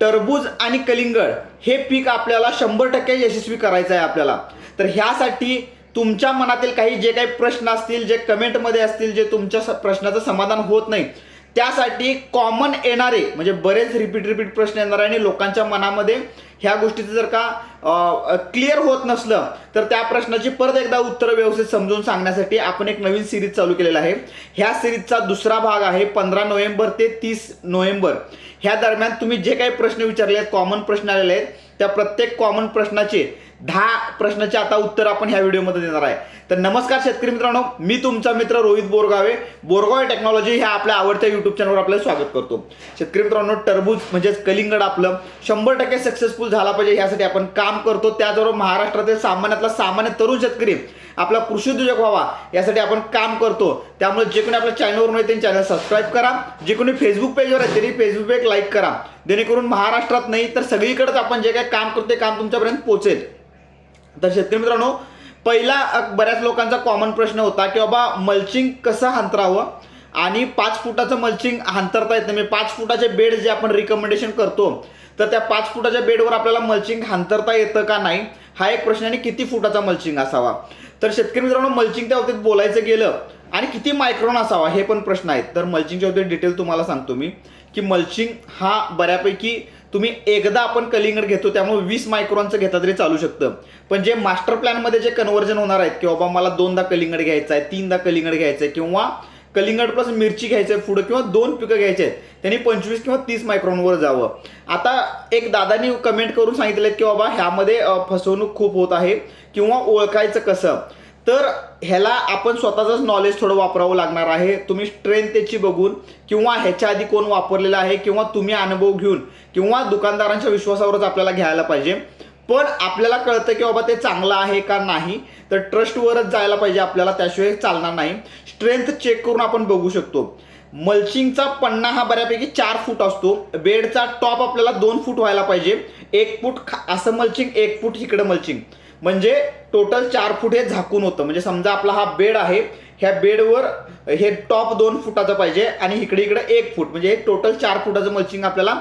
टरबूज आणि कलिंगड हे पीक आपल्याला शंभर टक्के यशस्वी करायचं आहे आपल्याला. तर ह्यासाठी तुमच्या मनातील काही जे काही प्रश्न असतील जे कमेंटमध्ये असतील जे तुमच्या स- प्रश्नाचं समाधान होत नाही त्यासाठी कॉमन येणारे म्हणजे बरेच रिपीट रिपीट प्रश्न येणार आणि लोकांच्या मनामध्ये ह्या गोष्टीचं जर का क्लिअर होत नसलं तर त्या प्रश्नाची परत एकदा उत्तर व्यवस्थित समजून सांगण्यासाठी आपण एक नवीन सिरीज चालू केलेला आहे. ह्या सिरीजचा दुसरा भाग आहे पंधरा नोव्हेंबर ते तीस नोव्हेंबर. ह्या दरम्यान तुम्ही जे काही प्रश्न विचारले आहेत कॉमन प्रश्न आलेले आहेत त्या प्रत्येक कॉमन प्रश्नाचे दहा प्रश्नाचे आता उत्तर आपण ह्या व्हिडिओमध्ये देणार आहे. तर नमस्कार शेतकरी मित्रांनो मी तुमचा मित्र रोहित बोरगावे. बोरगावे टेक्नॉलॉजी ह्या आपल्या आवडत्या युट्यूब चॅनलवर आपल्याला स्वागत करतो. शेतकरी मित्रांनो टरबूज म्हणजेच कलिंगड आपलं शंभर टक्के सक्सेसफुल झाला पाहिजे यासाठी आपण काम करतो. त्याचबरोबर महाराष्ट्रातील सामान्यातला सामान्य तरुण शेतकरी आपला कृषी उद्योजक व्हावा यासाठी आपण काम करतो. त्यामुळे जे कोणी आपल्या चॅनलवर येते चॅनल सबस्क्राईब करा. जे कोणी फेसबुक पेजवर आहे त्यांनी फेसबुक पेज लाईक करा. जेणेकरून महाराष्ट्रात नाही तर सगळीकडेच आपण जे काही काम करतो ते काम तुमच्यापर्यंत पोहोचेल. तर शेतकरी मित्रांनो पहिला बऱ्याच लोकांचा कॉमन प्रश्न होता की बाबा मल्चिंग कसं हंतरावं आणि पाच फुटाचं मल्चिंग हांतरता येत. नाही म्हणजे पाच फुटाचे बेड जे आपण रिकमेंडेशन करतो तर त्या पाच फुटाच्या बेडवर आपल्याला मल्चिंग हांतरता येतं का नाही हा एक प्रश्न आणि किती फुटाचा मल्चिंग असावा. तर शेतकरी मित्रांनो मल्चिंगच्या बाबतीत बोलायचं गेलं आणि किती मायक्रॉन असावा हे पण प्रश्न आहेत. तर मल्चिंगच्या बाबतीत डिटेल तुम्हाला सांगतो मी की मल्चिंग हा बऱ्यापैकी तुम्ही एकदा आपण कलिंगड घेतो त्यामुळे वीस मायक्रॉनचं घेता तरी चालू शकतं. पण जे मास्टर प्लॅनमध्ये जे कन्व्हर्जन होणार आहेत की बाबा मला दोनदा कलिंगड घ्यायचं आहे तीनदा कलिंगड घ्यायचं आहे किंवा कलिंगड प्लस मिरची घ्यायचं आहे पुढं किंवा दोन पिकं घ्यायचे आहेत त्यांनी पंचवीस किंवा तीस मायक्रॉनवर जावं. आता एक दादानी कमेंट करून सांगितलं की बाबा ह्यामध्ये फसवणूक खूप होत आहे किंवा ओळखायचं कसं? तर ह्याला आपण स्वतःचंच नॉलेज थोडं वापरावं लागणार आहे. तुम्ही स्ट्रेंथ त्याची बघून किंवा ह्याच्या आधी कोण वापरलेला आहे किंवा तुम्ही अनुभव घेऊन किंवा दुकानदारांच्या विश्वासावरच आपल्याला घ्यायला पाहिजे. पण आपल्याला कळतं की बाबा ते चांगलं आहे का नाही. तर ट्रस्टवरच जायला पाहिजे आपल्याला त्याशिवाय चालणार नाही. स्ट्रेंथ चेक करून आपण बघू शकतो. मल्चिंगचा पन्ना हा बऱ्यापैकी चार फूट असतो. बेडचा टॉप आपल्याला दोन फूट व्हायला पाहिजे. एक फूट खा- असं मल्चिंग एक फूट इकडं मल्चिंग म्हणजे टोटल चार फूट हे झाकून होतं. म्हणजे समजा आपला हा बेड आहे ह्या बेडवर हे टॉप दोन फुटाचं पाहिजे आणि इकडे इकडे एक फूट. म्हणजे टोटल चार फुटाचं मल्चिंग आपल्याला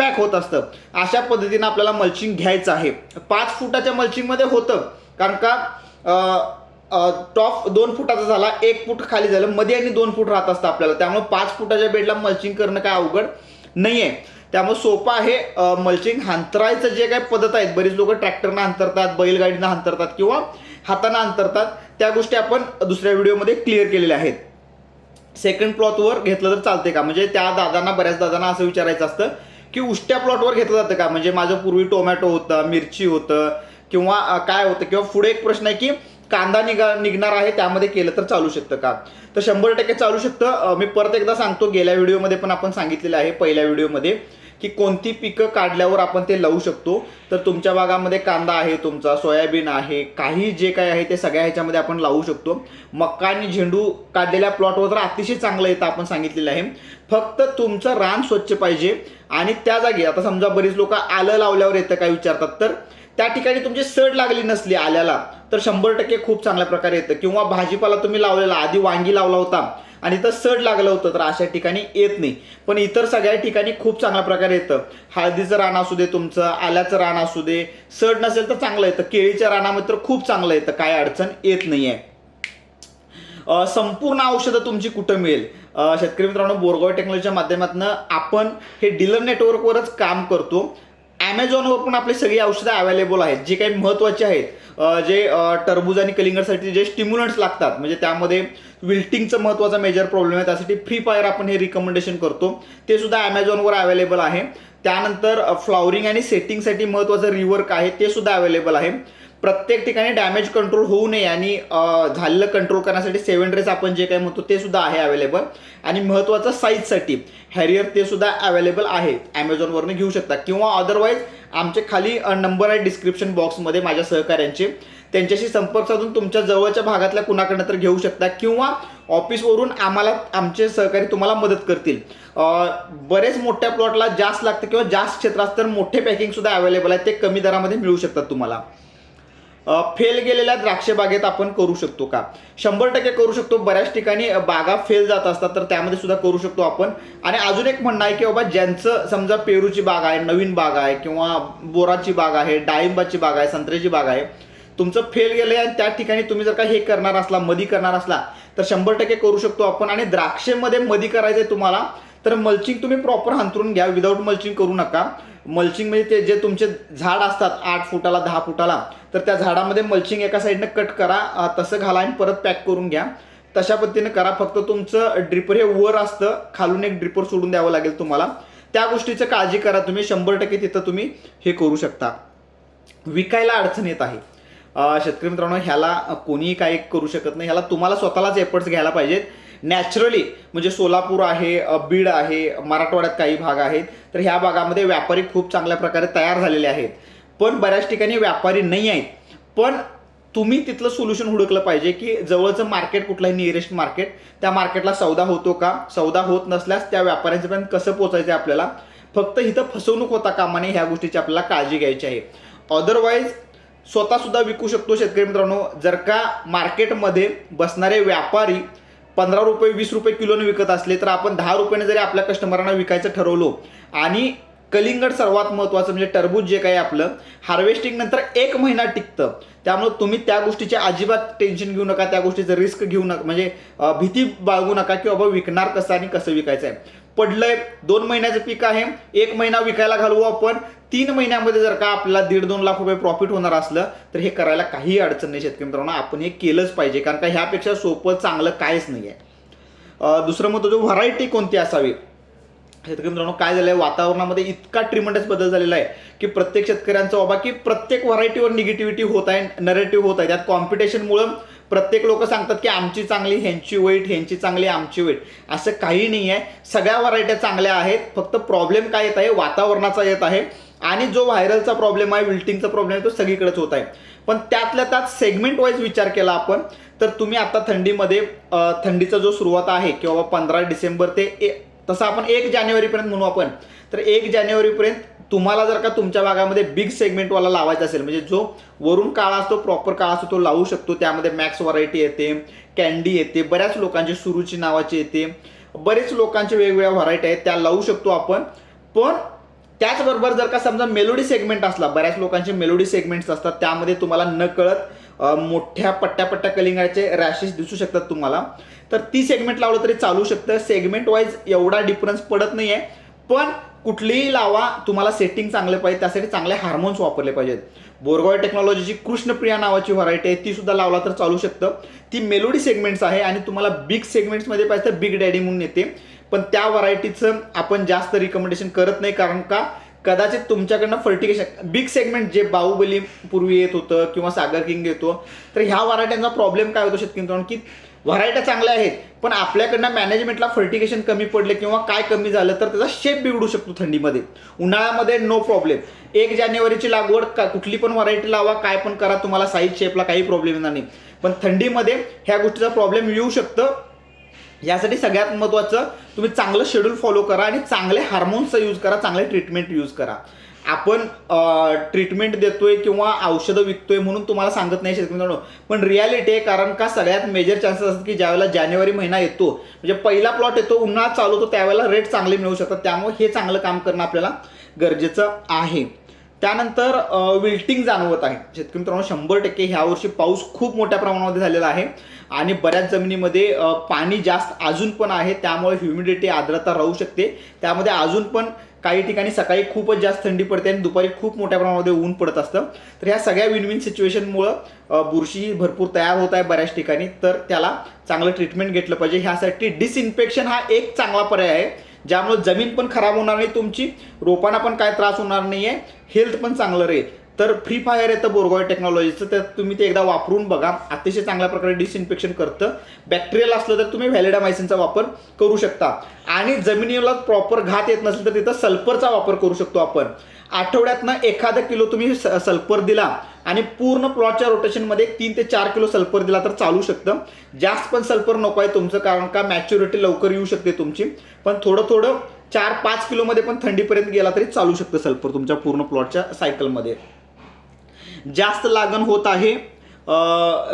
पॅक होत असतं. अशा पद्धतीनं आपल्याला मल्चिंग घ्यायचं आहे. पाच फुटाच्या मल्चिंगमध्ये होतं. कारण का टॉप दोन फुटाचा झाला एक फूट खाली झालं मध्ये आणि दोन फूट राहत असतं आपल्याला. त्यामुळे पाच फुटाच्या बेडला मल्चिंग करणं काय अवघड नाही आहे त्यामुळे सोपं आहे मल्चिंग हांतरायचं जे काही पद्धत आहेत. बरीच लोक ट्रॅक्टरनं हांतरतात बैलगाडीनं हांतरतात किंवा हातानं हांतरतात. त्या गोष्टी आपण दुसऱ्या व्हिडिओमध्ये क्लिअर केलेल्या आहेत. सेकंड प्लॉथवर घेतलं तर चालते का? म्हणजे त्या दादांना बऱ्याच दादांना असं विचारायचं असतं की उष्ट्या प्लॉटवर घेतलं जातं का? म्हणजे माझं पूर्वी टोमॅटो होतं मिरची होतं किंवा काय होतं? किंवा पुढे एक प्रश्न आहे की कांदा निघा निघणार आहे त्यामध्ये केलं तर चालू शकतं का? तर शंभर टक्के चालू शकतं. मी परत एकदा सांगतो गेल्या व्हिडिओमध्ये पण आपण सांगितलेलं आहे पहिल्या व्हिडिओमध्ये. की कोणती पिकं काढल्यावर आपण ते लावू शकतो. तर तुमच्या भागामध्ये कांदा आहे तुमचा सोयाबीन आहे काही जे काही आहे ते सगळ्या ह्याच्यामध्ये आपण लावू शकतो. मक्का आणि झेंडू काढलेल्या प्लॉटवर तर अतिशय चांगलं येतं आपण सांगितलेलं आहे. फक्त तुमचं रान स्वच्छ पाहिजे आणि त्या जागी आता समजा बरीच लोक आलं लावल्यावर येतं काय विचारतात तर त्या ठिकाणी तुमची सड लागली नसली आल्याला तर शंभर टक्के खूप चांगल्या प्रकारे येतं. किंवा भाजीपाला तुम्ही लावलेला आधी वांगी लावला होता आणि तर सड लागलं होतं तर अशा ठिकाणी येत नाही. पण इतर सगळ्या ठिकाणी खूप चांगल्या प्रकारे येतं. हळदीचं रान असू दे तुमचं आल्याचं रान असू दे सड नसेल तर चांगलं येतं. केळीच्या रानामध्ये तर खूप चांगलं येतं काय अडचण येत नाही आहे संपूर्ण औषधं तुमची कुठं मिळेल? शेतकरी मित्रांनो बोरगाव टेक्नॉलॉजीच्या माध्यमातून आपण हे डीलर नेटवर्कवरच काम करतो. ॲमेझॉनवर पण आपली सगळी औषधं अवेलेबल आहेत. जे काही महत्त्वाचे आहेत जे टरबूज आणि कलिंगरसाठी जे स्टिम्युलंट्स लागतात म्हणजे त्यामध्ये विल्टिंगचं महत्त्वाचा मेजर प्रॉब्लेम आहे. त्यासाठी फ्री फायर आपण हे रिकमेंडेशन करतो. ते सुद्धा ॲमेझॉनवर अवेलेबल आहे. त्यानंतर फ्लॉवरिंग आणि सेटिंगसाठी महत्त्वाचं रिवर्क आहे. ते सुद्धा अवेलेबल आहे. प्रत्येक ठिकाणी डॅमेज कंट्रोल होऊ नये आणि झालेलं कंट्रोल करण्यासाठी सेवन ड्रेस आपण जे काय म्हणतो ते सुद्धा आहे अवेलेबल आणि महत्त्वाचं साईजसाठी हॅरियर ते सुद्धा अवेलेबल आहे. ॲमेझॉनवरनं घेऊ शकता. किंवा अदरवाईज आमचे खाली नंबर आहे डिस्क्रिप्शन बॉक्समध्ये माझ्या सहकाऱ्यांचे. त्यांच्याशी संपर्क साधून तुमच्या जवळच्या भागातल्या कुणाकडनं तर घेऊ शकता किंवा ऑफिसवरून आम्हाला आमचे सहकारी तुम्हाला मदत करतील. बरेच मोठ्या प्लॉटला जास्त लागतं किंवा जास्त क्षेत्रात तर मोठे पॅकिंगसुद्धा अवेलेबल आहे ते कमी दरामध्ये मिळू शकतात तुम्हाला. फेल गेलेल्या द्राक्ष बागेत आपण करू शकतो का? शंभर टक्के करू शकतो. बऱ्याच ठिकाणी बागा फेल जात असतात तर त्यामध्ये सुद्धा करू शकतो आपण. आणि अजून एक म्हणणं आहे की बाबा ज्यांचं समजा पेरूची बाग आहे नवीन बाग आहे किंवा बोराची बाग आहे डाळिंबाची बाग आहे संत्र्याची बाग आहे तुमचं फेल गेलं आहे आणि त्या ठिकाणी तुम्ही जर का हे करणार असला मधी करणार असला तर शंभर टक्के करू शकतो आपण. आणि द्राक्षेमध्ये मधी आहे तुम्हाला तर मल्चिंग तुम्ही प्रॉपर हंतरून घ्या. विदाऊट मल्चिंग करू नका. मल्चिंग म्हणजे ते जे तुमचे झाड असतात आठ फुटाला दहा फुटाला तर त्या झाडामध्ये मल्चिंग एका साईडनं कट करा तसं घाला आणि परत पॅक करून घ्या. तशा पद्धतीने करा. फक्त तुमचं ड्रिपर हे वर असतं. खालून एक ड्रिपर सोडून द्यावं लागेल तुम्हाला. त्या गोष्टीचं काळजी करा तुम्ही. शंभर टक्के तिथं तुम्ही हे करू शकता. विकायला अडचण येत आहे. शेतकरी मित्रांनो ह्याला कोणीही काही करू शकत नाही. ह्याला तुम्हाला स्वतःलाच एफर्ट्स घ्यायला पाहिजेत. नॅचरली म्हणजे सोलापूर आहे बीड आहे मराठवाड्यात काही भाग आहेत. तर ह्या भागामध्ये व्यापारी खूप चांगल्या प्रकारे तयार झालेले आहेत. पण बऱ्याच ठिकाणी व्यापारी नाही आहेत. पण तुम्ही तिथलं सोल्युशन हुडकलं पाहिजे की जवळचं मार्केट कुठलंही नियरेस्ट मार्केट त्या मार्केटला सौदा होतो का? सौदा होत नसल्यास त्या व्यापाऱ्यांच्यापर्यंत कसं पोचायचं आहे आपल्याला? फक्त इथं फसवणूक होता कामाने ह्या गोष्टीची आपल्याला काळजी घ्यायची आहे. अदरवाईज स्वतःसुद्धा विकू शकतो शेतकरी मित्रांनो. जर का मार्केटमध्ये बसणारे व्यापारी पंधरा रुपये वीस रुपये किलोने विकत असले तर आपण दहा रुपयाने जरी आपल्या कस्टमरांना विकायचं ठरवलो आणि कलिंगड सर्वात महत्त्वाचं म्हणजे टरबूज जे काही आपलं हार्वेस्टिंग नंतर एक महिना टिकतं. त्यामुळे तुम्ही त्या गोष्टीचे अजिबात टेन्शन घेऊ नका त्या गोष्टीचं रिस्क घेऊ नका म्हणजे भीती बाळगू नका की बाबा विकणार कसं आणि कसं विकायचं आहे पडलंय. दोन महिन्याचं पीक आहे. एक महिना विकायला घालवू आपण. तीन महिन्यामध्ये जर का आपल्याला दीड दोन लाख रुपये प्रॉफिट होणार असलं तर हे करायला काही अडचण नाही शेतकरी मित्रांनो. आपण हे केलंच पाहिजे. कारण का ह्यापेक्षा सोपं चांगलं काहीच नाही आहे दुसरं मग जो व्हरायटी कोणती असावी? शेतकरी मित्रांनो काय झालंय? वातावरणामध्ये इतका ट्रिमंडस बदल झालेला आहे की प्रत्येक शेतकऱ्यांचं बाबा की प्रत्येक व्हरायटीवर निगेटिव्हिटी होत आहे नरेटिव्ह होत आहे. त्यात कॉम्पिटिशनमुळं प्रत्येक लोक सांगतात की आमची चांगली ह्यांची वेट ह्यांची चांगली आमची वेट असं काही नाही आहे. सगळ्या व्हरायट्या चांगल्या आहेत. फक्त प्रॉब्लेम काय येत आहे? वातावरणाचा येत आहे. आणि जो व्हायरलचा प्रॉब्लेम आहे विल्टिंगचा प्रॉब्लेम आहे तो सगळीकडेच होत आहे. पण त्यातल्या त्यात सेगमेंट वाईज विचार केला आपण तर तुम्ही आता थंडीमध्ये थंडीचा जो सुरुवात आहे किंवा पंधरा डिसेंबर ते ए- तसं आपण एक जानेवारीपर्यंत म्हणू आपण. तर एक जानेवारीपर्यंत तुम्हाला जर का तुमच्या भागामध्ये बिग सेगमेंटवाला लावायचा असेल म्हणजे जो वरून काळा असतो प्रॉपर काळा असतो तो लावू शकतो. त्यामध्ये मॅक्स व्हरायटी येते कॅन्डी येते बऱ्याच लोकांची सुरुची नावाची येते. बरेच लोकांचे वेगवेगळ्या व्हरायटी आहेत त्या लावू शकतो आपण. पण त्याचबरोबर जर का समजा मेलोडी सेगमेंट असला बऱ्याच लोकांचे मेलोडी सेगमेंट्स असतात त्यामध्ये तुम्हाला नकळत मोठ्या पट्ट्या पट्ट्या कलिंगाचे रॅशेस दिसू शकतात तुम्हाला. तर ती सेगमेंट लावलं तरी चालू शकतं. सेगमेंट वाईज एवढा डिफरन्स पडत नाही आहे पण कुठलीही लावा तुम्हाला सेटिंग चांगलं पाहिजे त्यासाठी चांगले हार्मोन्स वापरले पाहिजेत. बोरगॉय टेक्नॉलॉजीची कृष्णप्रिया नावाची व्हरायटी आहे ती सुद्धा लावला तर चालू शकतं. ती मेलोडी सेगमेंट्स आहे आणि तुम्हाला बिग सेगमेंट्समध्ये पाहिजे तर बिग डॅडी म्हणून येते. पण त्या व्हरायटीचं आपण जास्त रिकमेंडेशन करत नाही कारण का? कदाचित तुमच्याकडनं फर्टिकेशन बिग सेगमेंट जे बाहुबली पूर्वी येत होतं किंवा सागर किंग येतो तर ह्या व्हरायट्यांचा प्रॉब्लेम काय होतो शेतकरी की व्हरायट्या चांगल्या आहेत पण आपल्याकडनं मॅनेजमेंटला फर्टिगेशन कमी पडले किंवा काय कमी झालं तर त्याचा शेप बिघडू शकतो थंडीमध्ये. उन्हाळ्यामध्ये नो प्रॉब्लेम एक जानेवारीची लागवड का कुठली पण व्हरायटी लावा काय पण करा तुम्हाला साईज शेपला काही प्रॉब्लेम येणार नाही. पण थंडीमध्ये ह्या गोष्टीचा प्रॉब्लेम येऊ शकतं. यासाठी सगळ्यात महत्त्वाचं तुम्ही चांगलं शेड्यूल फॉलो करा आणि चांगले हार्मोन्सचा यूज करा चांगले ट्रीटमेंट यूज करा. आपण ट्रीटमेंट देतोय किंवा औषधं विकतोय म्हणून तुम्हाला सांगत नाही शेतकरी मित्रांनो. पण रियालिटी आहे कारण का सगळ्यात मेजर चान्सेस असतात की ज्यावेळेला जानेवारी महिना येतो म्हणजे पहिला प्लॉट येतो उन्हाळा चालू होतो त्यावेळेला रेट चांगले मिळू शकतात. त्यामुळे हे चांगलं काम करणं आपल्याला गरजेचं आहे. त्यानंतर विल्टिंग जाणवत आहे. शेतकरी मित्रांनो शंभर टक्के ह्या वर्षी पाऊस खूप मोठ्या प्रमाणामध्ये झालेला आहे आणि बऱ्याच जमिनीमध्ये पाणी जास्त अजून पण आहे त्यामुळे ह्युमिडिटी आर्द्रता राहू शकते. त्यामध्ये अजून पण काही ठिकाणी सकाळी खूपच जास्त थंडी पडते आणि दुपारी खूप मोठ्या प्रमाणामध्ये ऊन पडत असतं. तर ह्या सगळ्या विन विन सिच्युएशनमुळं बुरशी भरपूर तयार होत आहे बऱ्याच ठिकाणी. तर त्याला चांगलं ट्रीटमेंट घेतलं पाहिजे. ह्यासाठी डिसइन्फेक्शन हा एक चांगला पर्याय आहे. ज्यामुळे जमीन पण खराब होणार नाही तुमची रोपांना पण काय त्रास होणार नाही आहे हेल्थ पण चांगलं राहील. तर फ्री फायर येतं बोरगॉय टेक्नॉलॉजीचं तर तुम्ही ते एकदा वापरून बघा. अतिशय चांगल्या प्रकारे डिसइन्फेक्शन करतं. बॅक्टेरियल असलं तर तुम्ही व्हॅलिडामायसिनचा वापर करू शकता. आणि जमिनीला प्रॉपर घात येत नसेल तर तिथं सल्फरचा वापर करू शकतो आपण. आठवड्यातनं एखादा किलो तुम्ही सल्फर दिला आणि पूर्ण प्लॉटच्या रोटेशनमध्ये तीन ते चार किलो सल्फर दिला तर चालू शकतं. जास्त पण सल्फर नको आहे तुमचं कारण का मॅच्युरिटी लवकर येऊ शकते तुमची. पण थोडं थोडं चार पाच किलोमध्ये पण थंडीपर्यंत गेला तरी चालू शकतं सल्फर तुमच्या पूर्ण प्लॉटच्या सायकलमध्ये जास्त लागण होत आहे.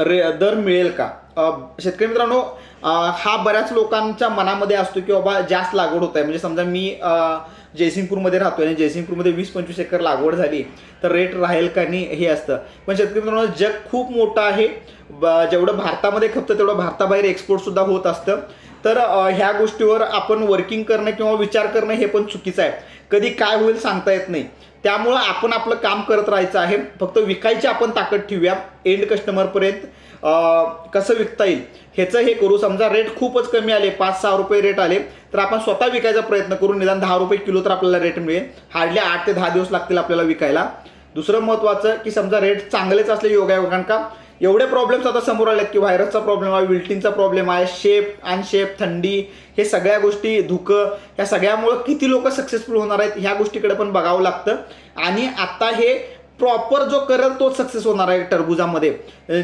रे दर मिळेल का? शेतकरी मित्रांनो हा बऱ्याच लोकांच्या मनामध्ये असतो की बाबा जास्त लागवड होत आहे. म्हणजे समजा मी जयसिंगपूरमध्ये राहतो आणि जयसिंगपूरमध्ये वीस पंचवीस एकर लागवड झाली तर रेट राहील का नाही हे असतं. पण शेतकरी मित्रांनो जग खूप मोठं आहे. ब- जेवढं भारतामध्ये खपतं तेवढं भारताबाहेर एक्सपोर्टसुद्धा होत असतं. तर ह्या गोष्टीवर आपण वर्किंग करणं किंवा विचार करणं हे पण चुकीचं आहे. कधी काय होईल सांगता येत नाही. त्यामुळं आपण आपलं काम करत राहायचं आहे. फक्त विकायची आपण ताकद ठेवूया. एंड कस्टमरपर्यंत कसं विकता येईल ह्याचं हे करू. समजा रेट खूपच कमी आले पाच सहा रुपये रेट आले तर आपण स्वतः विकायचा प्रयत्न करू. निदान दहा रुपये किलो तर आपल्याला रेट मिळेल. हार्डली आठ ते दहा दिवस लागतील आपल्याला विकायला. दुसरं महत्त्वाचं की समजा रेट चांगलेच असले योगायोगान का? एवढे प्रॉब्लेम्स आता समोर आलेत की व्हायरसचा प्रॉब्लेम आहे विल्टिंगचा प्रॉब्लेम आहे शेप अनशेप थंडी हे सगळ्या गोष्टी धुकं ह्या सगळ्यामुळं किती लोक सक्सेसफुल होणार आहेत ह्या गोष्टीकडे पण बघावं लागतं. आणि आता हे प्रॉपर जो करेल तोच सक्सेस होणार आहे टरबुजामध्ये.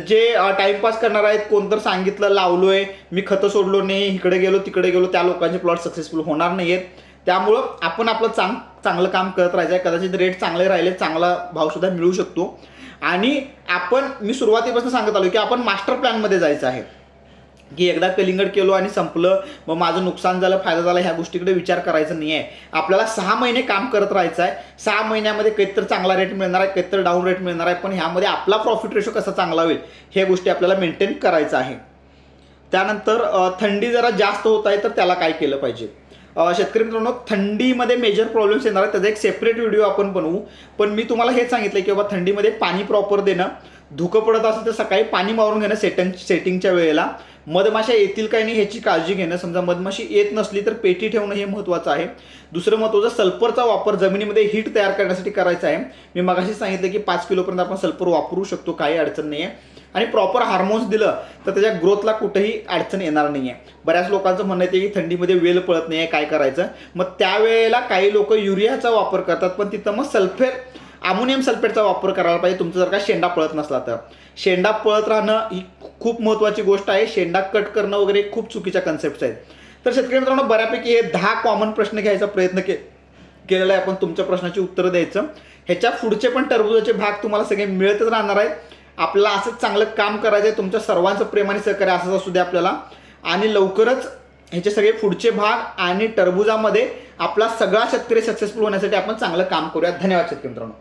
जे टाइमपास करणार आहेत कोणतर सांगितलं लावलोय मी खतं सोडलो नाही इकडे गेलो तिकडे गेलो त्या लोकांचे प्लॉट सक्सेसफुल होणार नाही आहेत त्यामुळं आपण आपलं चांग चांगलं काम करत राहायचं आहे. कदाचित रेट चांगले राहिले चांगला भावसुद्धा मिळू शकतो. आणि आपण मी सुरुवातीपासून सांगत आलो की आपण मास्टर प्लॅनमध्ये जायचं आहे. की एकदा कलिंगड केलो आणि संपलं मग माझं नुकसान झालं फायदा झाला ह्या गोष्टीकडे विचार करायचा नाही आहे आपल्याला सहा महिने काम करत राहायचं आहे. सहा महिन्यामध्ये काहीतरी चांगला रेट मिळणार आहे काहीतरी डाऊन रेट मिळणार आहे पण ह्यामध्ये आपला प्रॉफिट रेशो कसा चांगला होईल ह्या गोष्टी आपल्याला मेंटेन करायचं आहे. त्यानंतर थंडी जरा जास्त होत आहे तर त्याला काय केलं पाहिजे? शेतकरी मित्रांनो थंडीमध्ये मेजर प्रॉब्लेम्स येणार आहेत. त्याचा एक सेपरेट व्हिडिओ आपण बनवू. पण मी तुम्हाला हे सांगितलं की बाबा थंडीमध्ये पाणी प्रॉपर देणं धुकं पडत असेल तर सकाळी पाणी मारून घेणं सेटिंग सेटिंगच्या वेळेला. मधमाशा येतील काही नाही ह्याची काळजी घेणं. समजा मधमाशी येत नसली तर पेटी ठेवणं हे महत्त्वाचं आहे. दुसरं महत्त्वाचं सल्फरचा वापर जमिनीमध्ये हीट तयार करण्यासाठी करायचा आहे. मी मगाशी सांगितलं की पाच किलोपर्यंत आपण सल्फर वापरू शकतो. काही अडचण नाही आहे आणि प्रॉपर हार्मोन्स दिलं तर त्याच्या ग्रोथला कुठेही अडचण येणार नाही आहे बऱ्याच लोकांचं म्हणणं येते की थंडीमध्ये वेल पळत नाही आहे काय करायचं? मग त्यावेळेला काही लोक युरियाचा वापर करतात पण तिथं मग सल्फेट अमोनियम सल्फेटचा वापर करायला पाहिजे तुमचा जर का शेंडा पळत नसला तर. शेंडा पळत राहणं ही खूप महत्त्वाची गोष्ट आहे. शेंडा कट करणं वगैरे खूप चुकीच्या कन्सेप्ट आहेत. तर शेतकरी मित्रांनो बऱ्यापैकी हे दहा कॉमन प्रश्न घ्यायचा प्रयत्न के केलेला आहे. आपण तुमच्या प्रश्नाची उत्तरं द्यायचं. ह्याच्या पुढचे पण टरबुजाचे भाग तुम्हाला सगळे मिळतच राहणार आहेत. आपल्याला असंच चांगलं काम करायचं आहे तुमच्या सर्वांचं प्रेम आणि सहकार्य असंच असू दे आपल्याला. आणि लवकरच ह्याचे सगळे पुढचे भाग आणि टरबुजामध्ये आपला सगळा शेतकरी सक्सेसफुल होण्यासाठी आपण चांगलं काम करूया धन्यवाद शेतकरी मित्रांनो.